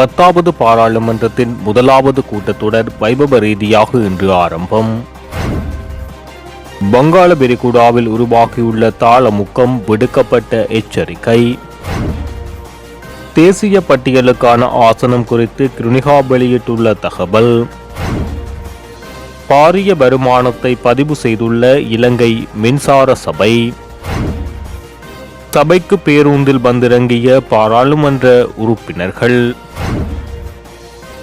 பத்தாவது பாராளுமன்றத்தின் முதலாவது கூட்டத்தொடர் வைபவ ரீதியாக இன்று ஆரம்பம். வங்காள விரிகுடாவில் உருவாகியுள்ள தாளமுக்கம் விடுக்கப்பட்ட எச்சரிக்கை. தேசிய பட்டியலுக்கான ஆசனம் குறித்து கிருணிகா வெளியிட்டுள்ள தகவல் பாரிய வருமானத்தை பதிவு செய்துள்ள இலங்கை மின்சார சபை சபைக்கு பேருந்தில் வந்திறங்கிய பாராளுமன்ற உறுப்பினர்கள்.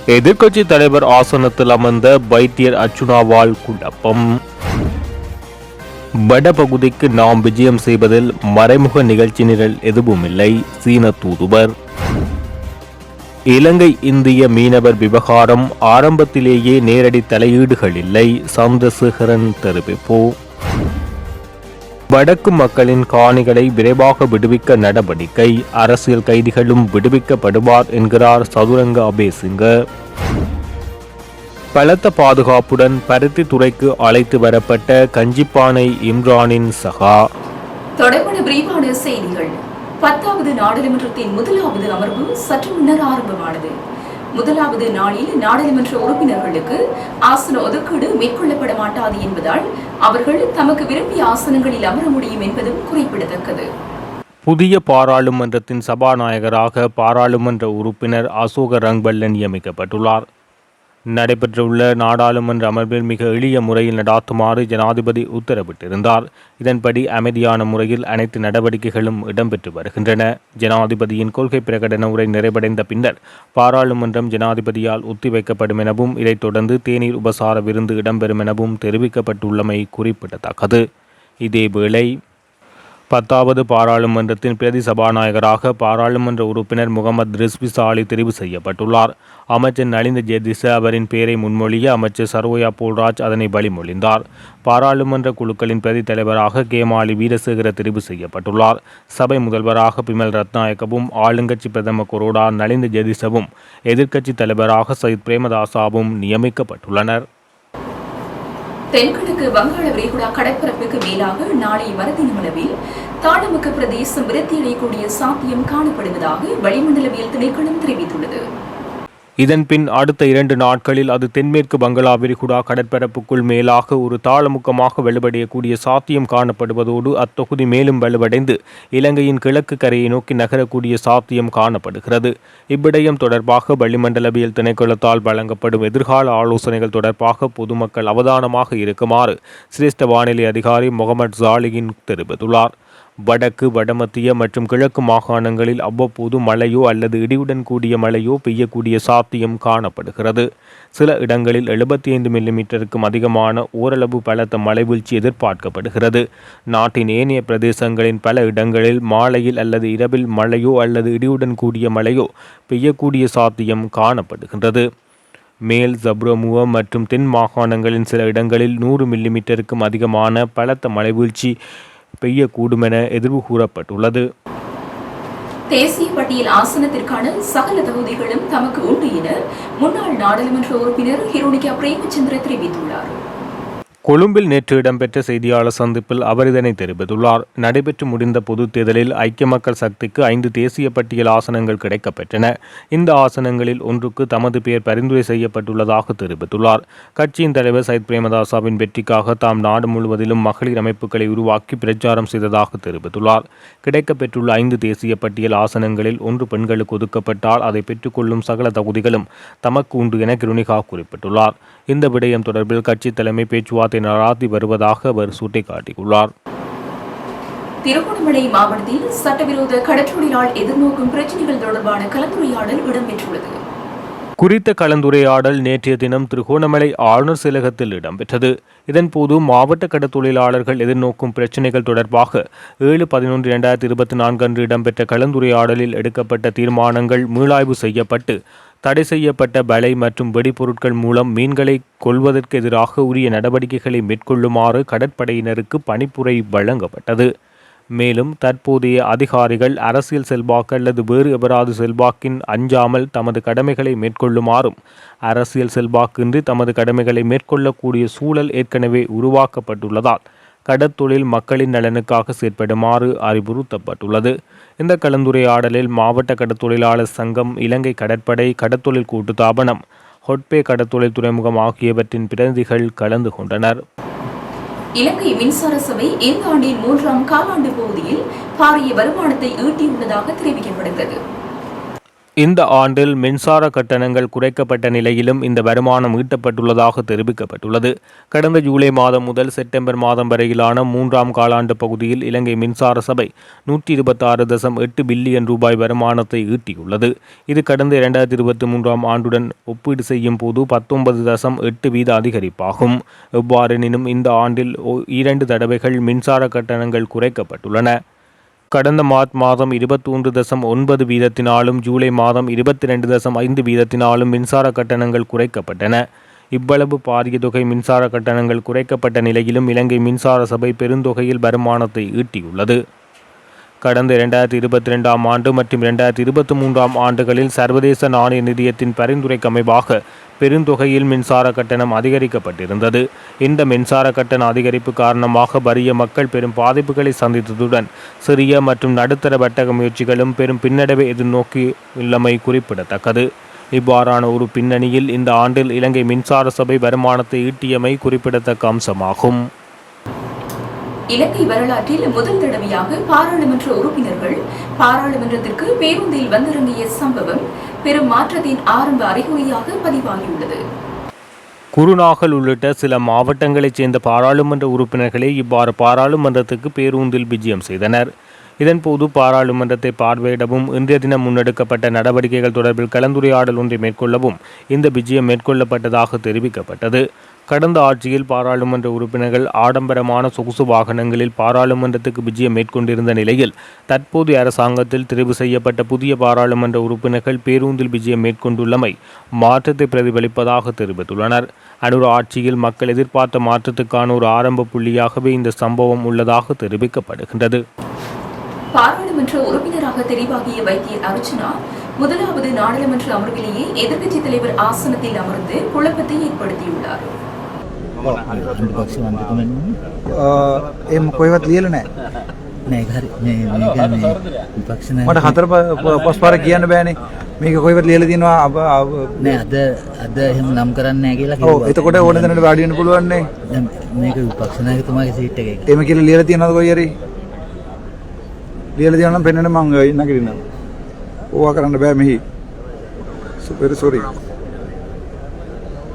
எதிர்க்கட்சி தலைவர் ஆசனத்தில் அமர்ந்த வைத்தியர் அர்ச்சுனாவால் குழப்பம். வடபகுதிக்கு நாம் விஜயம் செய்வதில் மறைமுக நிகழ்ச்சி நிரல் எதுவும் இல்லை சீன தூதுவர். இலங்கை இந்திய மீனவர் விவகாரம் ஆரம்பத்திலேயே நேரடி தலையீடுகள் இல்லை சந்திரசேகரன் தெரிவிப்போம் வடக்கு மக்களின் காணிகளை விரைவாக விடுவிக்க நடவடிக்கை. அரசியல் கைதிகளும் விடுவிக்கப்படுவார் என்கிறார் சதுரங்க அபேசிங்க பலத்த பாதுகாப்புடன் பருத்தி துறைக்கு அழைத்து வரப்பட்ட கஞ்சிப்பானை இம்ரானின் சகா. தொடர்பான விரிவான செய்திகள். பத்தாவது நாடாளுமன்றத்தின் முதலாவது அமர்வு சற்று முன்னர் ஆரம்பமானது. முதலாவது நாளில் நாடாளுமன்ற உறுப்பினர்களுக்கு ஆசன ஒதுக்கீடு மேற்கொள்ளப்பட மாட்டாது என்பதால் அவர்கள் தமக்கு விரும்பிய ஆசனங்களில் அமர முடியும் என்பதும் குறிப்பிடத்தக்கது. புதிய பாராளுமன்றத்தின் சபாநாயகராக பாராளுமன்ற உறுப்பினர் அசோக ரங்பல்லன் நியமிக்கப்பட்டுள்ளார். நடைபெற்றுள்ள நாடாளுமன்ற அமர்வில் மிக எளிய முறையில் நடாத்துமாறு ஜனாதிபதி உத்தரவிட்டிருந்தார். இதன்படி அமைதியான முறையில் அனைத்து நடவடிக்கைகளும் இடம்பெற்று வருகின்றன. ஜனாதிபதியின் கொள்கை பிரகடன உரை நிறைவடைந்த பின்னர் பாராளுமன்றம் ஜனாதிபதியால் ஒத்திவைக்கப்படும் எனவும் இதைத் தொடர்ந்து தேநீர் உபசார விருந்து இடம்பெறும் எனவும் தெரிவிக்கப்பட்டுள்ளமை குறிப்பிடத்தக்கது. இதேவேளை பத்தாவது பாராளுமன்றத்தின் பிரதி சபாநாயகராக பாராளுமன்ற உறுப்பினர் முகமது ரிஸ்வி சாலி தெரிவு செய்யப்பட்டுள்ளார். அமைச்சர் நலிந்த ஜெதிச அவரின் பெயரை முன்மொழிய அமைச்சர் சர்வோயா போல்ராஜ் அதனை வழிமொழிந்தார். பாராளுமன்ற குழுக்களின் பிரதி தலைவராக கேமாலி வீரசேகர தெரிவு செய்யப்பட்டுள்ளார். சபை முதல்வராக பிமல் ரத்நாயக்கவும் ஆளுங்கட்சி பிரதமர் கொரோடா நலிந்த ஜெதிசவும் எதிர்க்கட்சி தலைவராக சயித் பிரேமதாசாவும் நியமிக்கப்பட்டுள்ளனர். தென்கிழக்கு வங்காள விரிகுடா கடற்பரப்புக்கு மேலாக நாளை மறுதினமளவில் தாளமுக்க பிரதேசம் விருத்தியடையக்கூடிய சாத்தியம் காணப்படுவதாக வளிமண்டலவியல் திணைக்களம் தெரிவித்துள்ளது. இதன்பின் அடுத்த இரண்டு நாட்களில் அது தென்மேற்கு பங்களா விரிகுடா கடற்பரப்புக்குள் மேலாக ஒரு தாளமுக்கமாக வலுவடையக்கூடிய சாத்தியம் காணப்படுவதோடு அத்தொகுதி மேலும் வலுவடைந்து இலங்கையின் கிழக்கு கரையை நோக்கி நகரக்கூடிய சாத்தியம் காணப்படுகிறது. இவ்விடயம் தொடர்பாக வளிமண்டலவியல் திணைக்களத்தால் வழங்கப்படும் எதிர்கால ஆலோசனைகள் தொடர்பாக பொதுமக்கள் அவதானமாக இருக்குமாறு சிரேஷ்ட வானிலை அதிகாரி முகமது ஜாலியின் தெரிவித்துள்ளார். வடக்கு வடமத்திய மற்றும் கிழக்கு மாகாணங்களில் அவ்வப்போது மழையோ அல்லது இடியுடன் கூடிய மழையோ பெய்யக்கூடிய சாத்தியம் காணப்படுகிறது. சில இடங்களில் எழுபத்தி ஐந்து மில்லிமீட்டருக்கும் அதிகமான ஓரளவு பலத்த மழை வீழ்ச்சி எதிர்பார்க்கப்படுகிறது. நாட்டின் ஏனைய பிரதேசங்களின் பல இடங்களில் மாலையில் அல்லது இரவில் மழையோ அல்லது இடியுடன் கூடிய மழையோ பெய்யக்கூடிய சாத்தியம் காணப்படுகின்றது. மேல் ஜப்ரமுவ மற்றும் தென் மாகாணங்களின் சில இடங்களில் நூறு மில்லிமீட்டருக்கும் அதிகமான பலத்த மழைவீழ்ச்சி பெய்யக்கூடுமென எதிர்வு கூறப்பட்டுள்ளது. தேசிய பட்டியல் ஆசனத்திற்கான சகல தகுதிகளும் தமக்கு உண்டு என முன்னாள் நாடாளுமன்ற உறுப்பினர் ஹிரோனிகா பிரேமச்சந்திர தெரிவித்துள்ளார். கொழும்பில் நேற்று இடம்பெற்ற செய்தியாளர் சந்திப்பில் அவர் இதனை தெரிவித்துள்ளார். நடைபெற்று முடிந்த பொதுத் தேர்தலில் ஐக்கிய மக்கள் சக்திக்கு ஐந்து தேசிய பட்டியல் ஆசனங்கள் கிடைக்கப்பெற்றன. இந்த ஆசனங்களில் ஒன்றுக்கு தமது பெயர் பரிந்துரை செய்யப்பட்டுள்ளதாக தெரிவித்துள்ளார். கட்சியின் தலைவர் சைத் பிரேமதாசாவின் வெற்றிக்காக தாம் நாடு முழுவதிலும் மகளிர் அமைப்புகளை உருவாக்கி பிரச்சாரம் செய்ததாக தெரிவித்துள்ளார். கிடைக்கப்பெற்றுள்ள ஐந்து தேசிய பட்டியல் ஆசனங்களில் ஒன்று பெண்களுக்கு ஒதுக்கப்பட்டால் அதை பெற்றுக்கொள்ளும் சகல தகுதிகளும் தமக்கு உண்டு என கிருணிகா குறிப்பிட்டுள்ளார். இந்த விடயம் தொடர்பில் கட்சி தலைமை பேச்சுவார்த்தை நடாத்தி வருவதாக அவர் சுட்டிக்காட்டியுள்ளார். திருகோணமலை மாவட்டத்தில் சட்டவிரோத கடற்றொழிலால் எதிர்நோக்கும் பிரச்சினைகள் தொடர்பான கலந்துரையாடல் இடம்பெற்றுள்ளது. குறித்த கலந்துரையாடல் நேற்றைய தினம் திருகோணமலை ஆளுநர் செயலகத்தில் இடம்பெற்றது. இதன்போது மாவட்ட கடத்தொழிலாளர்கள் எதிர்நோக்கும் பிரச்சினைகள் தொடர்பாக ஏழு பதினொன்று இரண்டாயிரத்தி இருபத்தி நான்கு அன்று இடம்பெற்ற கலந்துரையாடலில் எடுக்கப்பட்ட தீர்மானங்கள் மீளாய்வு செய்யப்பட்டு தடை செய்யப்பட்ட பலை மற்றும் வெடிபொருட்கள் மூலம் மீன்களை கொள்வதற்கு எதிராக உரிய நடவடிக்கைகளை மேற்கொள்ளுமாறு கடற்படையினருக்கு பணிப்புரை வழங்கப்பட்டது. மேலும் தற்போதைய அதிகாரிகள் அரசியல் செல்வாக்கு அல்லது வேறு எவராது செல்வாக்கின் அஞ்சாமல் தமது கடமைகளை மேற்கொள்ளுமாறும் அரசியல் செல்வாக்கின்றி தமது கடமைகளை மேற்கொள்ளக்கூடிய சூழல் ஏற்கனவே உருவாக்கப்பட்டுள்ளதால் கடற்தொழில் மக்களின் நலனுக்காக செயற்படுமாறு அறிவுறுத்தப்பட்டுள்ளது. இந்த கலந்துரையாடலில் மாவட்ட கடற்தொழிலாளர் சங்கம் இலங்கை கடற்படை கடற்தொழில் கூட்டுத்தாபனம் ஹொட்பே கடற்தொழில் துறைமுகம் ஆகியவற்றின் பிரதிநிதிகள் கலந்து கொண்டனர். இலங்கை மின்சார சபை இந்த ஆண்டின் மூன்றாம் காலாண்டு பகுதியில் பாரிய வருமானத்தை ஈட்டியுள்ளதாக தெரிவிக்கப்படுகிறது. இந்த ஆண்டில் மின்சார கட்டணங்கள் குறைக்கப்பட்ட நிலையிலும் இந்த வருமானம் ஈட்டப்பட்டுள்ளதாக தெரிவிக்கப்பட்டுள்ளது. கடந்த ஜூலை மாதம் முதல் செப்டம்பர் மாதம் வரையிலான மூன்றாம் காலாண்டு பகுதியில் இலங்கை மின்சார சபை நூற்றி இருபத்தாறு தசம் எட்டு பில்லியன் ரூபாய் வருமானத்தை ஈட்டியுள்ளது. இது கடந்த இரண்டாயிரத்தி இருபத்தி மூன்றாம் ஆண்டுடன் ஒப்பீடு செய்யும் போது பத்தொன்பது தசம் எட்டு வீத அதிகரிப்பாகும். எவ்வாறெனினும் இந்த ஆண்டில் ஒ- இரண்டு தடவைகள் மின்சார கட்டணங்கள் குறைக்கப்பட்டுள்ளன. கடந்த மார்ச் மாதம் இருபத்தொன்று தசம் ஒன்பது வீதத்தினாலும் ஜூலை மாதம் இருபத்தி ரெண்டு தசம் ஐந்து வீதத்தினாலும் மின்சார கட்டணங்கள் குறைக்கப்பட்டன. இவ்வளவு பாரிய தொகை மின்சார கட்டணங்கள் குறைக்கப்பட்ட நிலையிலும் இலங்கை மின்சார சபை பெருந்தொகையில் வருமானத்தை ஈட்டியுள்ளது. கடந்த இரண்டாயிரத்தி இருபத்தி ரெண்டாம் ஆண்டு மற்றும் இரண்டாயிரத்தி இருபத்தி மூன்றாம் ஆண்டுகளில் சர்வதேச நாணய நிதியத்தின் பரிந்துரைக்கமைவாக பெருந்தொகையில் மின்சார கட்டணம் அதிகரிக்கப்பட்டிருந்தது. இந்த மின்சார கட்டண அதிகரிப்பு காரணமாக வறிய மக்கள் பெரும் பாதிப்புகளை சந்தித்ததுடன் சிறிய மற்றும் நடுத்தர வர்த்தக முயற்சிகளும் பெரும் பின்னடைவை எதிர்நோக்கியுள்ளமை குறிப்பிடத்தக்கது. இவ்வாறான ஒரு பின்னணியில் இந்த ஆண்டில் இலங்கை மின்சார சபை வருமானத்தை ஈட்டியமை குறிப்பிடத்தக்க அம்சமாகும். இலங்கை வரலாற்றில் முதல் தடவையாக பாராளுமன்ற உறுப்பினர்கள் பாராளுமன்றத்திற்கு பேருந்தில் வந்திறங்கிய சம்பவம் பெரும் மாற்றத்தின் ஆரம்ப அறிகுறியாக பதிவாகியுள்ளது. குருநாகல் உள்ளிட்ட சில மாவட்டங்களைச் சேர்ந்த பாராளுமன்ற உறுப்பினர்களே இவ்வாறு பாராளுமன்றத்துக்கு பேருந்தில் விஜயம் செய்தனர். இதன்போது பாராளுமன்றத்தை பார்வையிடவும் இன்றைய தினம் முன்னெடுக்கப்பட்ட நடவடிக்கைகள் தொடர்பில் கலந்துரையாடல் ஒன்றை மேற்கொள்ளவும் இந்த விஜயம் மேற்கொள்ளப்பட்டதாக தெரிவிக்கப்பட்டது. கடந்த ஆட்சியில் பாராளுமன்ற உறுப்பினர்கள் ஆடம்பரமான சொகுசு வாகனங்களில் பாராளுமன்றத்துக்கு விஜயம் மேற்கொண்டிருந்த நிலையில் தற்போதைய அரசாங்கத்தில் தெரிவு செய்யப்பட்ட புதிய பாராளுமன்ற உறுப்பினர்கள் பேருந்தில் விஜயம் மேற்கொண்டுள்ளமை மாற்றத்தை பிரதிபலிப்பதாக தெரிவித்துள்ளனர். அனுர் ஆட்சியில் மக்கள் எதிர்பார்த்த மாற்றத்துக்கான ஒரு ஆரம்ப புள்ளியாகவே இந்த சம்பவம் உள்ளதாக தெரிவிக்கப்படுகின்றது. பாராளுமன்ற உறுப்பினராக தெரிவாகிய வைத்தியர் அர்ச்சனா முதலாவது நாடாளுமன்ற அமர்விலேயே எதிர்க்கட்சித் தலைவர் ஆசனத்தில் அமர்ந்து குழப்பத்தை ஏற்படுத்தியுள்ளார். ඒ කොයිවත් ලියල නෑ. මට හතර පස් පාර කියන්න බෑනේ. මේක කොයිවත් ලියල තිනවා අප නෑ අද අද එහෙම නම් කරන්න කියලා එතකොට ඕන දැනට වාඩියන්න පුළුවන්නේ මේක විපක්ෂනායකතුමාගේ සීට් එක. එම කියල ලියල තියෙනද කොයිරි ලියල තියනම් පෙන්න්නට මංග ඉන්න කිරන්න ඕවා කරන්න බෑ මෙහි. සුපෙර සොරි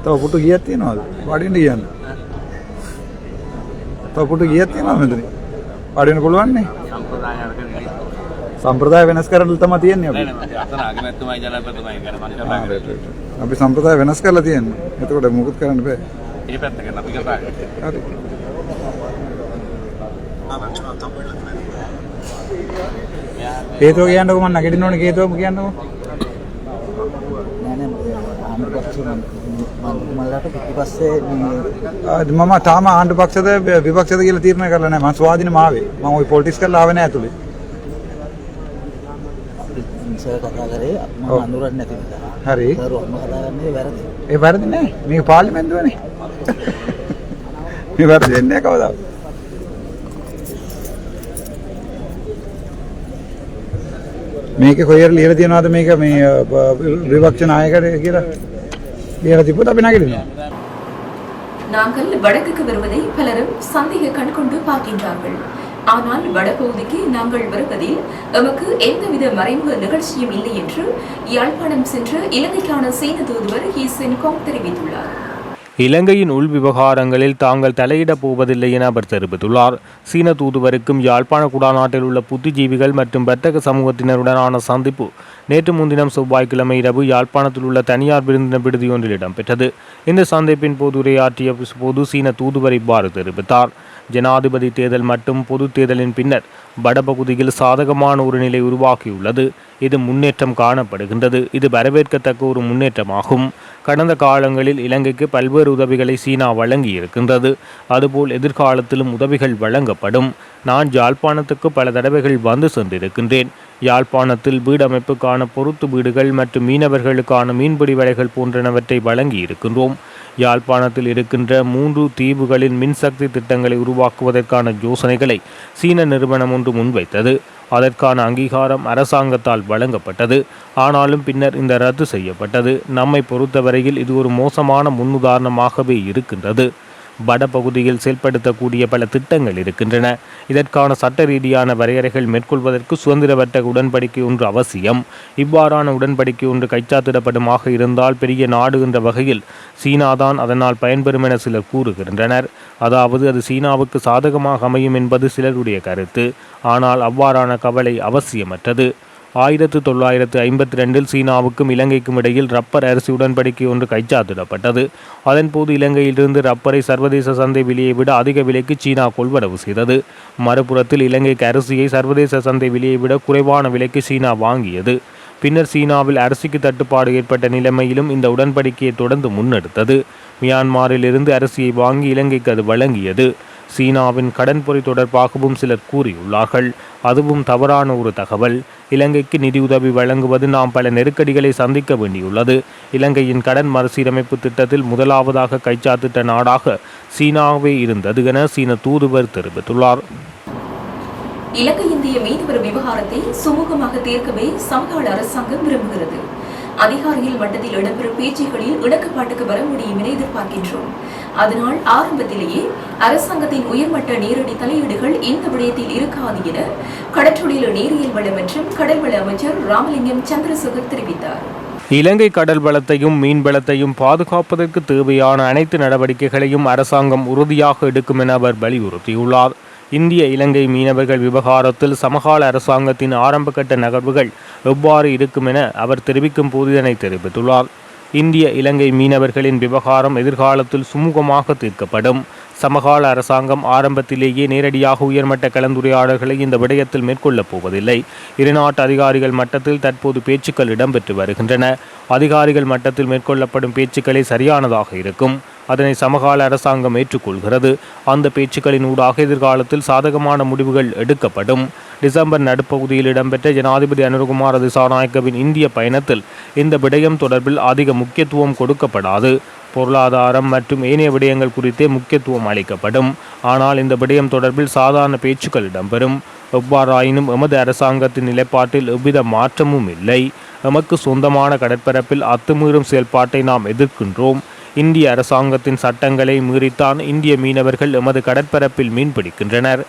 තව පුටු ගියත් තියෙනවාද වඩින්ට කියන්න තව පුටු ගියත් තියෙනවා මෙතන වඩින්න පුළුවන්නේ සම්ප්‍රදාය වෙනස් කරන්න තම තියෙන්නේ අපි අගනැත්තුමයි ජනපතුමයි ගැන මං ආ, කතා right, right, right. අපි සම්ප්‍රදාය වෙනස් කරලා තියෙන්නේ එතකොට මුකුත් කරන්න බෑ ඒ පැත්තක අපි කතා කරා. හරි හේතුව කියන්නකො මම නැගිටින්න ඕනේ හේතුව කියන්නකො මම තාම ආණ්ඩු පක්ෂද විපක්ෂද කියලා තීරණය කරලා නැහැ. මම ස්වාධීනව ආවේ. මම ওই පොලිටික්ස් කරලා ආවේ නැහැ ඇතුලේ. සර් කතා කරේ මම ඔව්. අඳුරන්නේ නැති නිසා හරි. සර් ඔන්න කතා කරන්නේ වැරදි ඒ වැරදි නෑ. මේක පාර්ලිමේන්තුවනේ මේ වැරදි වෙන්නේ නැහැ කවදාවත්. මේක කොහෙර ලියලා තියනවාද මේක? මේ අ, බ- විපක්ෂ නායකයට කියලා? நேரத்தை போட்டு அப்படி நாங்கள் வடக்குக்கு வருவதை பலரும் சந்தேக கண்கொண்டு பார்க்கின்றார்கள். ஆனால் வடபகுதிக்கு நாங்கள் வருவதில் எமக்கு எந்தவித மறைமுக நிகழ்ச்சியும் இல்லை என்று யாழ்ப்பாணம் சென்ற இலங்கைக்கான சீன தூதுவர் ஹீசென் கோங் தெரிவித்துள்ளார். இலங்கையின் உள் விவகாரங்களில் தாங்கள் தலையிடப் போவதில்லை என அவர் தெரிவித்துள்ளார். சீன தூதுவருக்கும் யாழ்ப்பாண குடாநாட்டில் உள்ள புத்திஜீவிகள் மற்றும் வர்த்தக சமூகத்தினருடனான சந்திப்பு நேற்று முன்தினம் செவ்வாய்க்கிழமை இரவு யாழ்ப்பாணத்தில் உள்ள தனியார் விருந்தினர் விடுதி ஒன்றில் இடம்பெற்றது. இந்த சந்திப்பின் போது உரையாற்றிய போது சீன தூதுவர் இவ்வாறு தெரிவித்தார். ஜனாதிபதி தேர்தல் மற்றும் பொது தேர்தலின் பின்னர் வடபகுதியில் சாதகமான ஒரு நிலை உருவாகியுள்ளது. இது முன்னேற்றம் காணப்படுகின்றது. இது வரவேற்கத்தக்க ஒரு முன்னேற்றமாகும். கடந்த காலங்களில் இலங்கைக்கு பல்வேறு உதவிகளை சீனா வழங்கியிருக்கின்றது. அதுபோல் எதிர்காலத்திலும் உதவிகள் வழங்கப்படும். நான் யாழ்ப்பாணத்துக்கு பல தடவைகள் வந்து சென்றிருக்கின்றேன். யாழ்ப்பாணத்தில் வீடமைப்புக்கான பொருத்து வீடுகள் மற்றும் மீனவர்களுக்கான மீன்பிடி வலைகள் போன்றனவற்றை வழங்கி இருக்கின்றோம் யாழ்ப்பாணத்தில் இருக்கின்ற மூன்று தீவுகளின் மின்சக்தி திட்டங்களை உருவாக்குவதற்கான யோசனைகளை சீன நிறுவனம் ஒன்று முன்வைத்தது. அதற்கான அங்கீகாரம் அரசாங்கத்தால் வழங்கப்பட்டது. ஆனாலும் பின்னர் இந்த ரத்து செய்யப்பட்டது. நம்மை பொறுத்தவரையில் இது ஒரு மோசமான முன்னுதாரணமாகவே இருக்கின்றது. வடபகுதியில் செயல்படுத்தக்கூடிய பல திட்டங்கள் இருக்கின்றன. இதற்கான சட்ட ரீதியான வரையறைகள் மேற்கொள்வதற்கு சுதந்திர வர்த்தக உடன்படிக்கை ஒன்று அவசியம். இவ்வாறான உடன்படிக்கை ஒன்று கைச்சாத்திடப்படுமாக இருந்தால் பெரிய நாடு என்ற வகையில் சீனாதான் அதனால் பயன்பெறும் என சிலர் கூறுகின்றனர். அதாவது அது சீனாவுக்கு சாதகமாக அமையும் என்பது சிலருடைய கருத்து. ஆனால் அவ்வாறான கவலை அவசியமற்றது. ஆயிரத்து தொள்ளாயிரத்து ஐம்பத்தி ரெண்டில் சீனாவுக்கும் இலங்கைக்கும் இடையில் ரப்பர் அரிசி உடன்படிக்கை ஒன்று கைச்சாத்திடப்பட்டது. அதன்போது இலங்கையிலிருந்து ரப்பரை சர்வதேச சந்தை விலையை விட அதிக விலைக்கு சீனா கொள்வனவு செய்தது. மறுபுறத்தில் இலங்கைக்கு அரிசியை சர்வதேச சந்தை விலையை விட குறைவான விலைக்கு சீனா வாங்கியது. பின்னர் சீனாவில் அரிசிக்கு தட்டுப்பாடு ஏற்பட்ட நிலைமையிலும் இந்த உடன்படிக்கையை தொடர்ந்து முன்னெடுத்தது. மியான்மாரிலிருந்து அரிசியை வாங்கி இலங்கைக்கு அது வழங்கியது. சீனாவின் கடன் பொறி தொடர்பாகவும் சிலர் கூறியுள்ளார்கள். அதுவும் தவறான ஒரு தகவல். இலங்கைக்கு நிதியுதவி வழங்குவது நாம் பல நெருக்கடிகளை சந்திக்க வேண்டியுள்ளது. இலங்கையின் கடன் மறுசீரமைப்பு திட்டத்தில் முதலாவதாக கைச்சாத்திட்ட நாடாக சீனாவே இருந்தது என சீன தூதுவர் தெரிவித்துள்ளார். இலங்கை இந்திய மீனவர் விவகாரத்தை சுமூகமாக தீர்க்கவே சமகால அரசாங்கம் விரும்புகிறது. அதிகாரிகள் மட்டத்தில் இடம்பெறும் பேச்சுகளில் இணக்கப்பாட்டுக்கு வர முடியும் என எதிர்பார்க்கின்றோம். அதனால் ஆரம்பத்திலேயே அரசாங்கத்தின் உயர்மட்ட நேரடி தலையீடுகள் இந்த விடயத்தில் இருக்காது என கடற்றொழில் நீரியல் வளம் மற்றும் கடல்வள அமைச்சர் ராமலிங்கம் சந்திரசேகர் தெரிவித்தார். இலங்கை கடல் வளத்தையும் மீன் வளத்தையும் பாதுகாப்பதற்கு தேவையான அனைத்து நடவடிக்கைகளையும் அரசாங்கம் உறுதியாக எடுக்கும் என அவர் வலியுறுத்தியுள்ளார். இந்திய இலங்கை மீனவர்கள் விவகாரத்தில் சமகால அரசாங்கத்தின் ஆரம்பகட்ட நகர்வுகள் எவ்வாறு இருக்கும் என அவர் தெரிவிக்கும் போது இதனை தெரிவித்துள்ளார். இந்திய இலங்கை மீனவர்களின் விவகாரம் எதிர்காலத்தில் சுமூகமாக தீர்க்கப்படும். சமகால அரசாங்கம் ஆரம்பத்திலேயே நேரடியாக உயர்மட்ட கலந்துரையாடல்களை இந்த விடயத்தில் மேற்கொள்ளப் போவதில்லை. இருநாட்டு அதிகாரிகள் மட்டத்தில் தற்போது பேச்சுக்கள் இடம்பெற்று வருகின்றன. அதிகாரிகள் மட்டத்தில் மேற்கொள்ளப்படும் பேச்சுக்களே சரியானதாக இருக்கும். அதனை சமகால அரசாங்கம் ஏற்றுக்கொள்கிறது. அந்த பேச்சுக்களின் ஊடாக எதிர்காலத்தில் சாதகமான முடிவுகள் எடுக்கப்படும். டிசம்பர் நடுப்பகுதியில் இடம்பெற்ற ஜனாதிபதி அனுரகுமார திசாநாயக்கவின் இந்திய பயணத்தில் இந்த விடயம் தொடர்பில் அதிக முக்கியத்துவம் கொடுக்கப்படாது. பொருளாதாரம் மற்றும் ஏனைய விடயங்கள் குறித்தே முக்கியத்துவம் அளிக்கப்படும். ஆனால் இந்த விடயம் தொடர்பில் சாதாரண பேச்சுக்கள் இடம்பெறும். எவ்வாறாயினும் எமது அரசாங்கத்தின் நிலைப்பாட்டில் எவ்வித மாற்றமும் இல்லை. எமக்கு சொந்தமான கடற்பரப்பில் அத்துமீறும் செயல்பாட்டை நாம் எதிர்க்கின்றோம். இந்திய அரசாங்கத்தின் சட்டங்களை மீறித்தான் இந்திய மீனவர்கள் எமது கடற்பரப்பில் மீன்பிடிக்கின்றனர்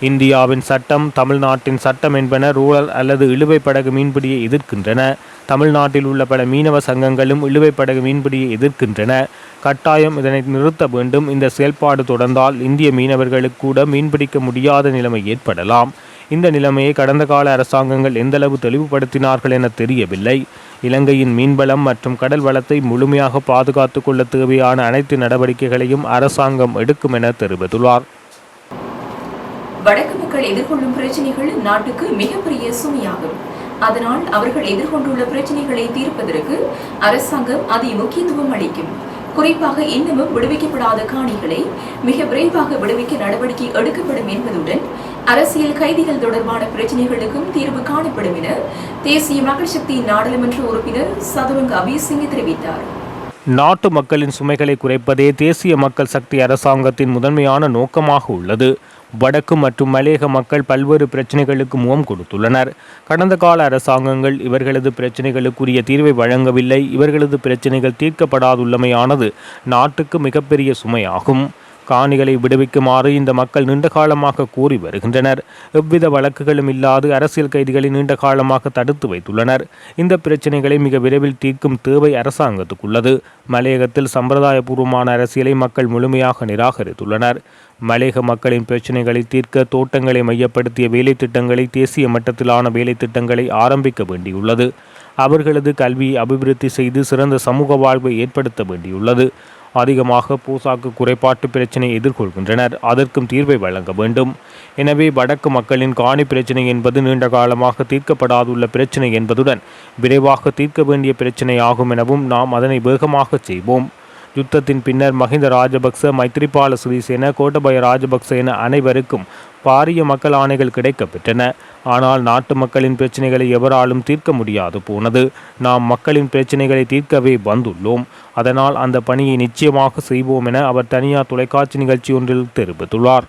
இந்தியாவின் சட்டம் தமிழ்நாட்டின் சட்டம் என்பன ரூரல் அல்லது இழுவை படகு மீன்பிடியை எதிர்க்கின்றன. தமிழ்நாட்டில் உள்ள பல மீனவ சங்கங்களும் இழுவை படகு மீன்பிடியை எதிர்க்கின்றன. கட்டாயம் இதனை நிறுத்த வேண்டும். இந்த செயல்பாடு தொடர்ந்தால் இந்திய மீனவர்களுக்கு கூட மீன்பிடிக்க முடியாத நிலைமை ஏற்படலாம். இந்த நிலைமையை கடந்த கால அரசாங்கங்கள் எந்தளவு தெளிவுபடுத்தினார்கள் என தெரியவில்லை. இலங்கையின் மீன்வளம் மற்றும் கடல் வளத்தை முழுமையாக பாதுகாத்து கொள்ள தேவையான அனைத்து நடவடிக்கைகளையும் அரசாங்கம் எடுக்கும் என தெரிவித்துள்ளார். வடக்கு மக்கள் எதிர்கொள்ளும் பிரச்சனைகள் நாட்டுக்கு மிகப்பெரிய சுமையாகும். அதனால் அவர்கள் எதிர்கொண்டுள்ள பிரச்சனைகளை தீர்ப்பதற்கு அரசாங்கம் அதி முக்கியத்துவம் அளிக்கும். குறிப்பாக இன்னமும் விடுவிக்கப்படாத காணிகளை மிக விரைவாக விடுவிக்க நடவடிக்கை எடுக்கப்படும் என்பதுடன் அரசியல் கைதிகள் தொடர்பான பிரச்சனைகளுக்கும் தீர்வு காணப்படும் என தேசிய மக்கள் சக்தி நாடாளுமன்ற உறுப்பினர் சதுரங்க அபிசிங்க தெரிவித்தார். நாட்டு மக்களின் சுமைகளை குறைப்பதே தேசிய மக்கள் சக்தி அரசாங்கத்தின் முதன்மையான நோக்கமாக உள்ளது. வடக்கு மற்றும் மலையக மக்கள் பல்வேறு பிரச்சனைகளுக்கு முகம் கொடுத்துள்ளனர். கடந்த கால அரசாங்கங்கள் இவர்களது பிரச்சனைகளுக்குரிய தீர்வை வழங்கவில்லை. இவர்களது பிரச்சனைகள் தீர்க்கப்படாதுள்ளமையானது நாட்டுக்கு மிகப்பெரிய சுமையாகும். காணிகளை விடுவிக்குமாறு இந்த மக்கள் நீண்ட காலமாக கூறி வருகின்றனர். எவ்வித வழக்குகளும் இல்லாது அரசியல் கைதிகளை நீண்ட காலமாக தடுத்து வைத்துள்ளனர். இந்த பிரச்சினைகளை மிக விரைவில் தீர்க்கும் தேவை அரசாங்கத்துக்குள்ளது. மலையகத்தில் சம்பிரதாயபூர்வமான அரசியலை மக்கள் முழுமையாக நிராகரித்துள்ளனர். மலையக மக்களின் பிரச்சினைகளை தீர்க்க தோட்டங்களை மையப்படுத்திய வேலை திட்டங்களை தேசிய மட்டத்திலான வேலை திட்டங்களை ஆரம்பிக்க வேண்டியுள்ளது. அவர்களது கல்வியை அபிவிருத்தி செய்து சிறந்த சமூக வாழ்வை ஏற்படுத்த வேண்டியுள்ளது. அதிகமாக பூசாக்கு குறைபாட்டு பிரச்சினை எதிர்கொள்கின்றனர். அதற்கும் தீர்வை வழங்க வேண்டும். எனவே வடக்கு மக்களின் காணி பிரச்சினை என்பது நீண்ட காலமாக தீர்க்கப்படாதுள்ள பிரச்சினை என்பதுடன் விரைவாக தீர்க்க வேண்டிய பிரச்சினை ஆகும் எனவும் நாம் அதனை வேகமாக செய்வோம். யுத்தத்தின் பின்னர் மஹிந்த ராஜபக்ச மைத்ரிபால சிறிசேன கோட்டபய ராஜபக்ச என அனைவருக்கும் பாரிய மக்கள் ஆணைகள் கிடைக்கப்பெற்றன. ஆனால் நாட்டு மக்களின் பிரச்சனைகளை எவராலும் தீர்க்க முடியாது போனது. நாம் மக்களின் பிரச்சனைகளை தீர்க்கவே வந்துள்ளோம். அதனால் அந்த பணியை நிச்சயமாக செய்வோம் என அவர் தனியார் தொலைக்காட்சி நிகழ்ச்சி ஒன்றில் தெரிவித்துள்ளார்.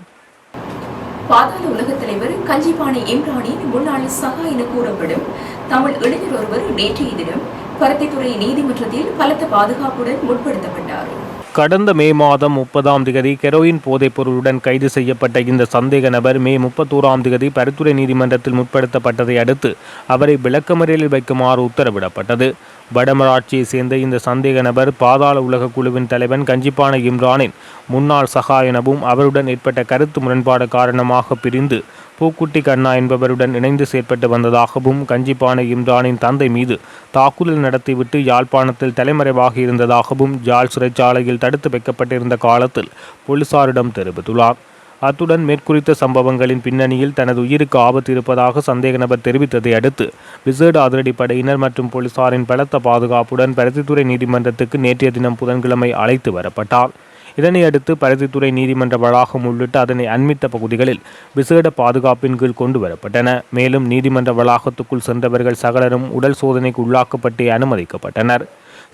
பாதாள உலகத் தலைவர் கஞ்சிபாணி இம்ரானின் முன்னாள் சகா என கூறப்படும் தமிழ் இளைஞர் ஒருவர் நேற்றைய தினம் பருத்தித்துறை நீதிமன்றத்தில் பலத்த பாதுகாப்புடன் முற்படுத்தப்பட்டார். கடந்த மே மாதம் முப்பதாம் திகதி கெரோயின் போதைப் பொருளுடன் கைது செய்யப்பட்ட இந்த சந்தேக நபர் மே முப்பத்தோராம் திகதி பரித்துறை நீதிமன்றத்தில் முற்படுத்தப்பட்டதை அடுத்து அவரை விளக்கமறியலில் வைக்குமாறு உத்தரவிடப்பட்டது. வடமராட்சியை சேர்ந்த இந்த சந்தேக நபர் பாதாள உலக குழுவின் தலைவன் கஞ்சிப்பான இம்ரானின் முன்னாள் சகா எனவும் அவருடன் ஏற்பட்ட கருத்து முரண்பாடு காரணமாக பிரிந்து பூக்குட்டி கண்ணா என்பவருடன் இணைந்து செயற்பட்டு வந்ததாகவும் கஞ்சிப்பானை இம்ரானின் தந்தை மீது தாக்குதல் நடத்திவிட்டு யாழ்ப்பாணத்தில் தலைமறைவாகி இருந்ததாகவும் ஜாழ் சிறைச்சாலையில் தடுத்து வைக்கப்பட்டிருந்த காலத்தில் போலீசாரிடம் தெரிவித்துள்ளார். அத்துடன் மேற்குறித்த சம்பவங்களின் பின்னணியில் தனது உயிருக்கு ஆபத்து இருப்பதாக சந்தேக நபர் தெரிவித்ததை அடுத்து விசேட அதிரடிப்படையினர் மற்றும் போலீசாரின் பலத்த பாதுகாப்புடன் பருத்தித்துறை நீதிமன்றத்துக்கு நேற்றைய தினம் புதன்கிழமை அழைத்து வரப்பட்டார். இதனை அடுத்து பருத்தித்துறை நீதிமன்ற வளாகம் உள்ளிட்ட அதனை அண்மித்த பகுதிகளில் விசேட பாதுகாப்பின் கீழ் கொண்டு வரப்பட்டன. மேலும் நீதிமன்ற வளாகத்துக்குள் சென்றவர்கள் சகலரும் உடல் சோதனைக்கு உள்ளாக்கப்பட்டு அனுமதிக்கப்பட்டனர்.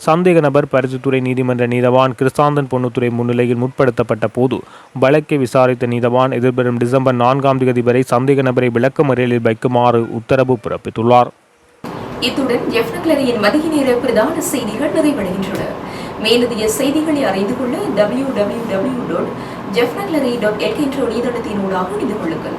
சந்தேக நபர் பரிசுத்துறை நீதிமன்ற நீதவான் கிறிஸ்தாந்தன் பொன்னுத்துறை முன்னிலையில் முற்படுத்தப்பட்ட போது வழக்கை விசாரித்த நீதவான் எதிர்வரும் டிசம்பர் நான்காம் தேதி வரை சந்தேக நபரை விளக்கமறியலில் வைக்குமாறு உத்தரவு பிறப்பித்துள்ளார். இத்துடன் ஜெஃப்னக்லரியின் மதிய நேர பிரதான செய்திகள் நிறைவடைகின்றன. மேலதிக செய்திகளை அறிந்து கொள்ள டபிள்யூ டபிள்யூ டபிள்யூ டாட் ஜெஃப்னக்லரி டாட் எட் என்ற இணையதளத்தினூடாக இணைந்து கொள்ளுங்கள்.